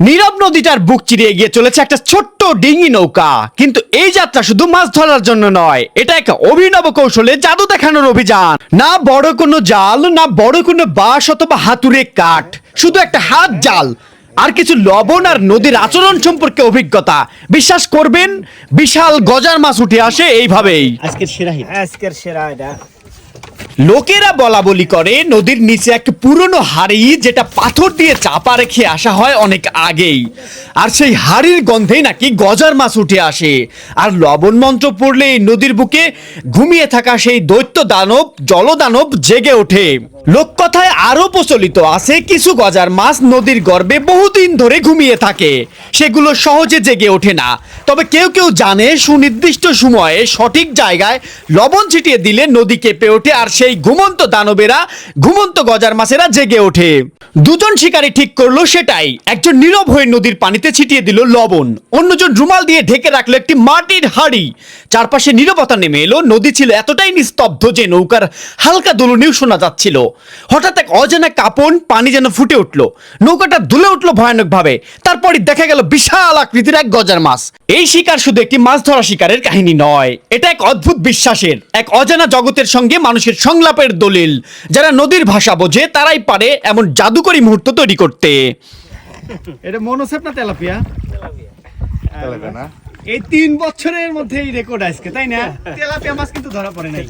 নীরব নদীটার বুক চিরিয়ে গিয়ে চলেছে একটা ছোট্ট ডিঙি নৌকা। কিন্তু এই যাত্রা শুধু মাছ ধরার জন্য নয় এটা এক অভিনব কৌশলে জাদু দেখানোর অভিযান। না বড় কোনো জাল না বড় কোনো বাঁশ অথবা হাতুড়ে কাঠ শুধু একটা হাত জাল। আর কিছু লবণ আর নদীর আচরণ সম্পর্কে অভিজ্ঞতা। বিশ্বাস করবেন বিশাল গজার মাছ উঠে আসে এইভাবেই। আজকের সেরা আজকের সেরা এটা। লোকেরা বলা বলি করে, নদীর নিচে এক পুরনো হাড়ি যেটা পাথর দিয়ে চাপা রেখে আসা হয় অনেক আগেই। আর সেই হাড়ির গন্ধেই নাকি গজার মাছ উঠে আসে। আর লবণ মন্ত্র পড়লে নদীর বুকে ঘুমিয়ে থাকা সেই দৈত্য দানব, জলদানব জেগে ওঠে। লোককথায় আরও প্রচলিত আছে, কিছু গজার মাছ নদীর গর্ভে বহুদিন ধরে ঘুমিয়ে থাকে। সেগুলো সহজে জেগে ওঠে না। তবে কেউ কেউ জানে সুনির্দিষ্ট সময়ে সঠিক জায়গায় লবণ ছিটিয়ে দিলে নদী কেঁপে ওঠে আর সেই ঘুমন্ত দানবেরা, ঘুমন্ত গজার মাছেরা জেগে ওঠে। দুজন শিকারী ঠিক করল সেটাই। একজন নীরব হয়ে নদীর পানিতে ছিটিয়ে দিল লবণ। অন্যজন রুমাল দিয়ে ঢেকে রাখল একটি মাটির হাড়ি। চারপাশে নীরবতা নেমে এলো। নদী ছিল এতটাই নিস্তব্ধ যে নৌকার হালকা দুলুনিও শোনা যাচ্ছিল। হঠাৎ এক অজানা কাপন পানি যেন ফুটে উঠল। নৌকাটা দুলে উঠল ভয়ানক ভাবে তারপরই দেখা গেল বিশাল আকৃতির এক গজার মাছ। এই শিকার শুধু একটি মাছ ধরা শিকারের কাহিনী নয় এটা এক অদ্ভুত বিশ্বাসের এক অজানা জগতের সঙ্গে মানুষের সংলাপের দলিল। যারা নদীর ভাষা বোঝে তারাই পারে এমন জাদুকরী মুহূর্ত তৈরি করতে। এটা মনোসেপ না তেলাপিয়া? তেলাপিয়া এই তিন বছরের মধ্যে এই রেকর্ড আজকে তাই না? তেলাপিয়া মাছ কিন্তু ধরা পড়ে নাই।